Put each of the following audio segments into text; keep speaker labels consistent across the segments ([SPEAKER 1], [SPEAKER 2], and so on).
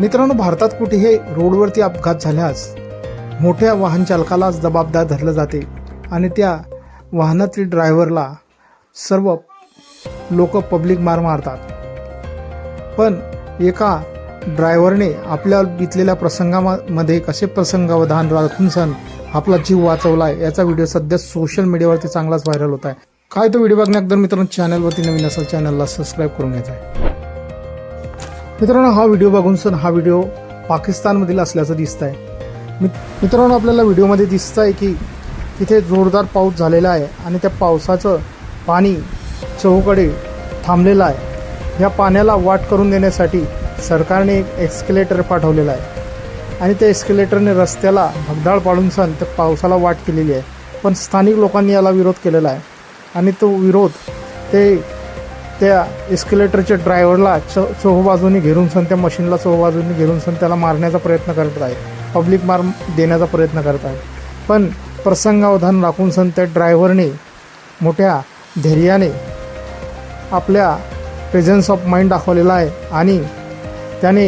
[SPEAKER 1] मित्रांनो भारतात कुठेही रोडवरती अपघात झाल्यास मोठ्या वाहन चालकालाच जबाबदार धरलं जाते आणि त्या वाहनातील ड्रायव्हरला सर्व लोक पब्लिक मार मारतात. पण एका ड्रायव्हरने आपल्या बितलेल्या प्रसंगामध्ये कसे प्रसंगावधान राखून सण आपला जीव वाचवला आहे याचा व्हिडिओ सध्या सोशल मीडियावरती चांगलाच व्हायरल होत आहे. काय तो व्हिडिओ बघण्याअगोदर मित्रांनो चॅनलवरती नवीन असेल चॅनलला सबस्क्राईब करून घ्यायचा आहे मित्रांनो हा व्हिडिओ बघून सण हा व्हिडिओ पाकिस्तानमधील असल्याचं दिसत आहे मित्रांनो आपल्याला व्हिडिओमध्ये दिसत आहे की तिथे जोरदार पाऊस झालेला आहे आणि त्या पावसाचं पाणी चहूकडे थांबलेलं आहे. या पाण्याला वाट करून देण्यासाठी सरकारने एक एक्स्केलेटर पाठवलेला आहे. आणि त्या एस्केलेटरने रस्त्याला भगदाळ पाडून सण त्या पावसाला वाट केलेली आहे. पण स्थानिक लोकांनी याला विरोध केलेला आहे. आणि तो विरोध ते त्या एस्केलेटरच्या ड्रायव्हरला च चोहोबाजूने घेरून सण त्या मशीनला चोहोबाजूने घेरून सण त्याला मारण्याचा प्रयत्न करत आहे पब्लिक मार देण्याचा प्रयत्न करत आहे पण प्रसंगावधान राखून सण त्या ड्रायव्हरने मोठ्या धैर्याने आपल्या प्रेझन्स ऑफ माइंड दाखवलेला आहे आणि त्याने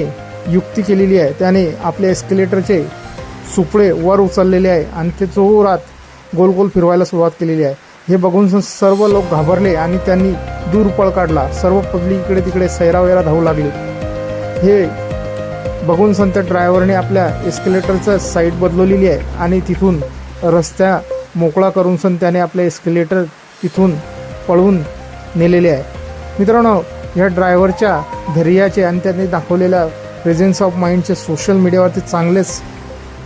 [SPEAKER 1] युक्ती केलेली आहे. त्याने आपल्या एस्केलेटरचे सुपडे वर उचललेले आहे. आणि ते जोरात गोल गोल फिरवायला सुरुवात केलेली आहे. हे बघून सर्व लोक घाबरले आणि त्यांनी दूर पळ काढला. सर्व पब्लिक इकडे तिकडे सैरावैरा धावू लागली. हे बघून सण त्या ड्रायव्हरने आपल्या एस्केलेटरचं साईड बदलवलेली आहे आणि तिथून रस्त्या मोकळा करून सण त्याने आपले एस्केलेटर तिथून पळवून नेलेले आहे. मित्रांनो ह्या ड्रायव्हरच्या धैर्याचे आणि त्यांनी दाखवलेल्या प्रेझेन्स ऑफ माइंडचे सोशल मीडियावरती चांगलेच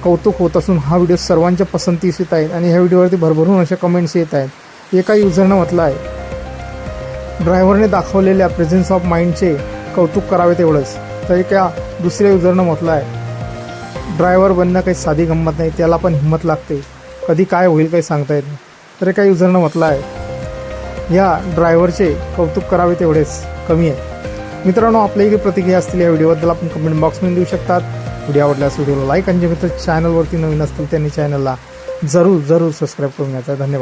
[SPEAKER 1] कौतुक होत असून हा व्हिडिओ सर्वांच्या पसंतीस येत आहेत आणि ह्या व्हिडिओवरती भरभरून अशा कमेंट्स येत आहेत. एका युजरनं म्हटलं आहे. ड्रायव्हरने दाखवलेल्या प्रेझेन्स ऑफ माइंडचे कौतुक करावे तेवढंच तर एका दुसऱ्या युजरनं म्हटलं आहे. ड्रायव्हर बनणं काही साधी गंमत नाही त्याला पण हिंमत लागते. कधी काय होईल काही सांगता येत नाही तर एका युजरनं म्हटलं आहे. या ड्रायव्हरचे कौतुक करावे तेवढेच कमी आहे. मित्रांनो आपल्याही प्रतिक्रिया असतील या व्हिडिओबद्दल आपण कमेंट बॉक्समध्ये देऊ शकतात. व्हिडिओ आवडल्यास व्हिडिओला लाईक आणि जे मित्र चॅनलवरती नवीन असतील त्यांनी चॅनलला जरूर जरूर सबस्क्राईब करून घ्यायचा धन्यवाद.